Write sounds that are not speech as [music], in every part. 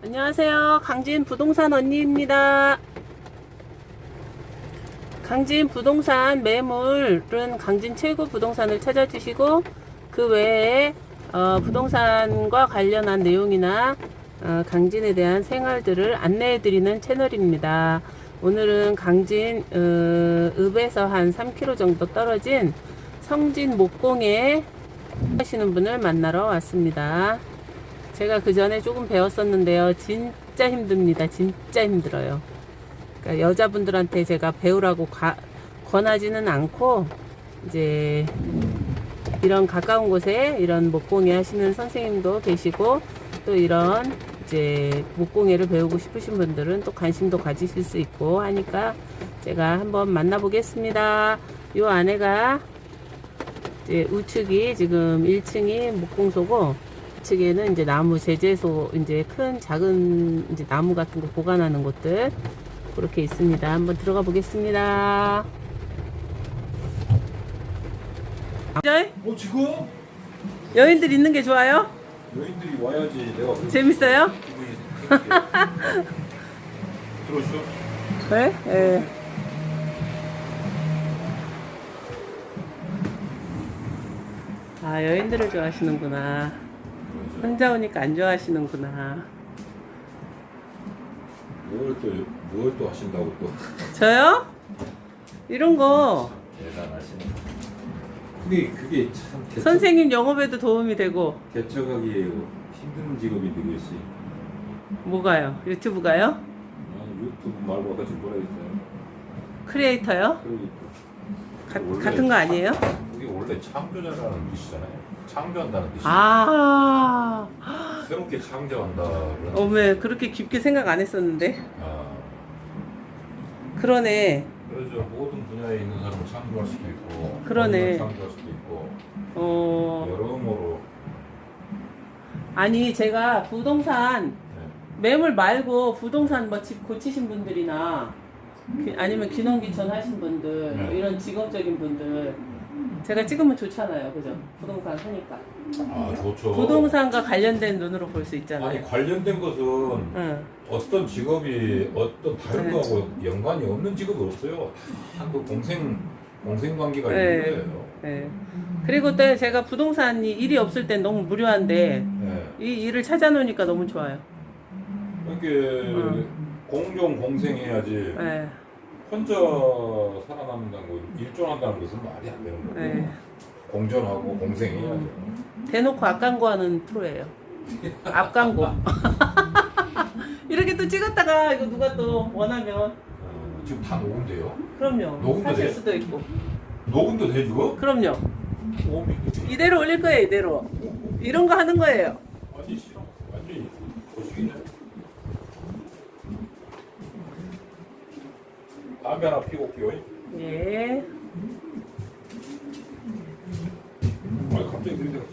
안녕하세요. 강진 부동산 언니입니다. 강진 부동산 매물은 강진 최고 부동산을 찾아주시고 그 외에 어, 부동산과 관련한 내용이나 어, 강진에 대한 생활들을 안내해드리는 채널입니다. 오늘은 강진 어, 읍에서 한 3km 정도 떨어진 성진 목공에 하시는 분을 만나러 왔습니다. 제가 그 전에 조금 배웠었는데요. 진짜 힘듭니다. 진짜 힘들어요. 그러니까 여자분들한테 제가 배우라고 가- 권하지는 않고 이제 이런 가까운 곳에 이런 목공예 하시는 선생님도 계시고 또 이런 이제 목공예를 배우고 싶으신 분들은 또 관심도 가지실 수 있고 하니까 제가 한번 만나보겠습니다. 요 안에가 이제 우측이 지금 1층이 목공소고 측에는 이제 나무 제재소 이제 큰 작은 이제 나무 같은 거 보관하는 곳들 그렇게 있습니다. 한번 들어가 보겠습니다. 네? 어 지금 여인들 있는 게 좋아요? 여인들이 와야지 내가 그 재밌어요? 기분이. [laughs] 들어오시죠. 네? 네. 아 여인들을 좋아하시는구나. 혼자 오니까 안 좋아하시는구나. 뭘 또 뭘 또 하신다고 또 저요? 이런 거 대단하시네. 근데 그게 참 개척, 선생님 영업에도 도움이 되고 개척하기 힘든 직업인데 그것이 뭐가요? 유튜브가요? 난 유튜브 말고 아까 지금 뭐라 했어요? 크리에이터요? 그러기 가- 원래 같은 거 아니에요? 원래 창조자라는 뜻이잖아요. 창조한다는 뜻이. 아, 새롭게 창조한다 그런. 어메 그렇게 깊게 생각 안 했었는데 아, 그러네. 그래서 모든 분야에 있는 사람을 창조할 수도 있고. 그러네. 창조할 수도 있고. 어 여러모로. 아니 제가 부동산 네. 매물 말고 부동산 뭐 집 고치신 분들이나 기- 아니면 기농기촌 하신 분들 뭐 네. 이런 직업적인 분들 제가 찍으면 좋잖아요, 그죠? 부동산 하니까 아 좋죠. 부동산과 관련된 눈으로 볼 수 있잖아요. 아니 관련된 것은 응. 어떤 직업이 어떤 다른 네. 거하고 연관이 없는 직업이 없어요. 다그 공생 공생 관계가 네. 있는 거예요. 네. 그리고 또 제가 부동산이 일이 없을 땐 너무 무료한데 네. 이 일을 찾아놓으니까 너무 좋아요. 이게 어. 공존 공생해야지 네. 혼자 살아남는다는 거 일존한다는 것은 말이 안 되는 거고 네. 공존하고 공생해야죠. 대놓고 앞광고하는 프로예요. [laughs] 앞광고. [laughs] 이렇게 또 찍었다가 이거 누가 또 원하면 어, 지금 다 녹음돼요? 그럼요. 녹음도 하실 돼요? 수도 있고. 녹음도 돼 지금? 그럼요. 오, 이대로 올릴 거예요. 이대로. 이런 거 하는 거예요. 완전 싫어. 완전히 거시기네. 담배 하나 피고 올게요. 예. 아 갑자기 들이대가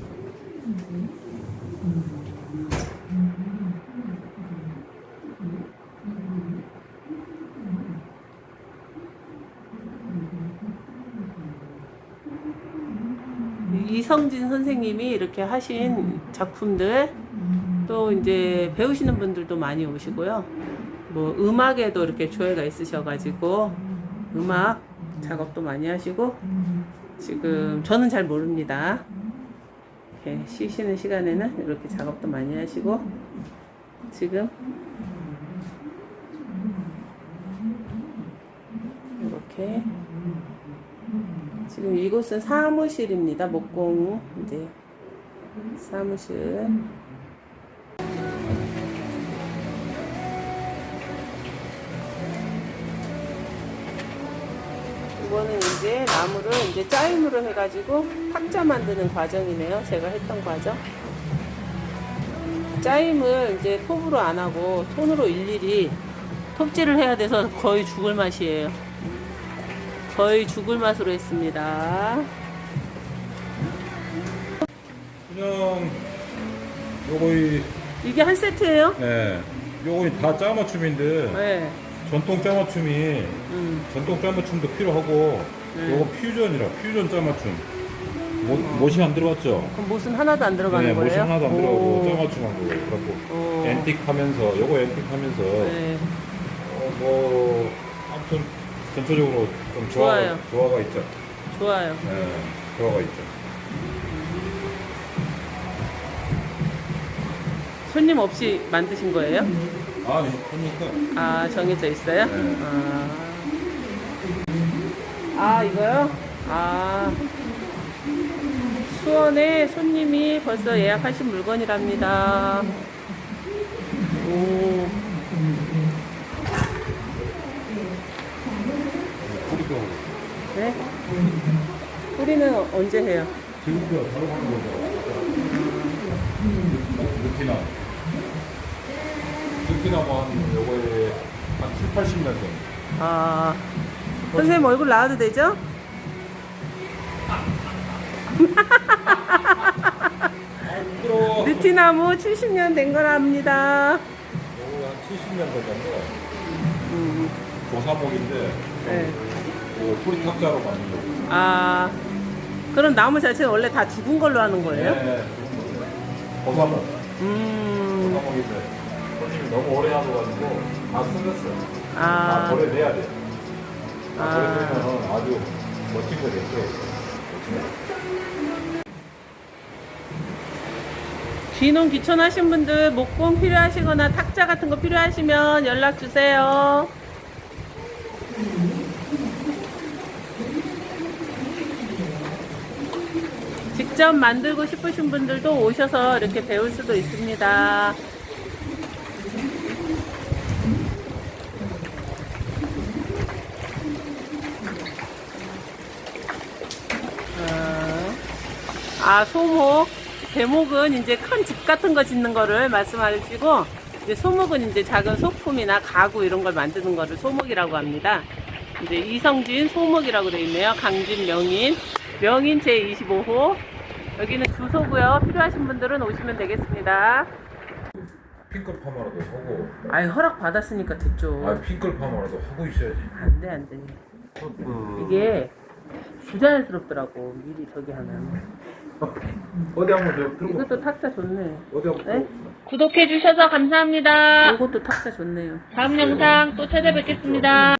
이성진 선생님이 이렇게 하신 작품들 또 이제 배우시는 분들도 많이 오시고요. 뭐 음악에도 이렇게 조예가 있으셔가지고 음악 작업도 많이 하시고 지금 저는 잘 모릅니다. 이렇게 쉬시는 시간에는 이렇게 작업도 많이 하시고 지금 이렇게 지금 이곳은 사무실입니다. 목공 이제 사무실. 이거는 이제 나무를 이제 짜임으로 해가지고 탁자 만드는 과정이네요. 제가 했던 과정. 짜임을 이제 톱으로 안 하고 톤으로 일일이 톱질을 해야 돼서 거의 죽을 맛이에요. 거의 죽을 맛으로 했습니다. 그냥 요거 이 이게 한 세트예요? 예. 요거 다 짜맞춤인데 네. 전통 짜맞춤이 음. 전통 짜맞춤도 필요하고 네. 요거 퓨전이라 퓨전 짜맞춤 못, 못이 안 들어갔죠? 그럼 못은 하나도 안 들어가는 네, 거예요? 못이 하나도 안 들어가고 오. 짜맞춤 한 거예요. 그래갖고 오. 앤틱 하면서 요거 앤틱 하면서 네. 어, 뭐 아무튼 전체적으로 좀 좋아요. 조화가, 조화가 있죠. 좋아요. 네, 조화가 있죠. 손님 없이 만드신 거예요? 아니, 그러니까 아, 정해져 있어요? 네. 아. 아, 이거요? 아. 수원에 손님이 벌써 예약하신 물건이랍니다. 오. 네? 뿌리는 언제 해요? 지금도 바로 하는 거죠. 느티나. 느티나무 한 요거에 한 7, 80년 정도. 아. 선생님 얼굴 나와도 되죠? 아, 부끄러워. 느티나무 70년 된 거랍니다. 요거 한 70년 전인데 음, 조사목인데 네. 그 뿌리 탁자로 만든 거. 아. 그럼 나무 자체는 원래 다 죽은 걸로 하는 거예요? 네. 조사목. 음. 조사목인데 너무 오래 하셔가지고 다 쓰셨어요. 다 아. 버려내야 돼. 다 아. 버려내면 아주 멋진 거 됐죠. 귀농 귀촌하신 분들 목공 필요하시거나 탁자 같은 거 필요하시면 연락 주세요. 직접 만들고 싶으신 분들도 오셔서 이렇게 배울 수도 있습니다. 아, 아, 소목. 대목은 이제 큰 집 같은 거 짓는 거를 말씀하시고, 이제 소목은 이제 작은 소품이나 가구 이런 걸 만드는 거를 소목이라고 합니다. 이제 이성진 소목이라고 되어 있네요. 강진 명인. 명인 제25호. 여기는 주소고요. 필요하신 분들은 오시면 되겠습니다. 핑클 파마라도 하고, 아이, 허락 받았으니까 됐죠. 아 핑클 파마라도 하고 있어야지. 안 돼, 안 돼. 그, 이게 부자연스럽더라고. 미리 저기 하면. 어디 한번 좀 들고. 이것도 탁자 좋네. 어디 한번 네? 들고. 구독해 주셔서 감사합니다. 이것도 탁자 좋네요. 다음 영상 또 찾아뵙겠습니다.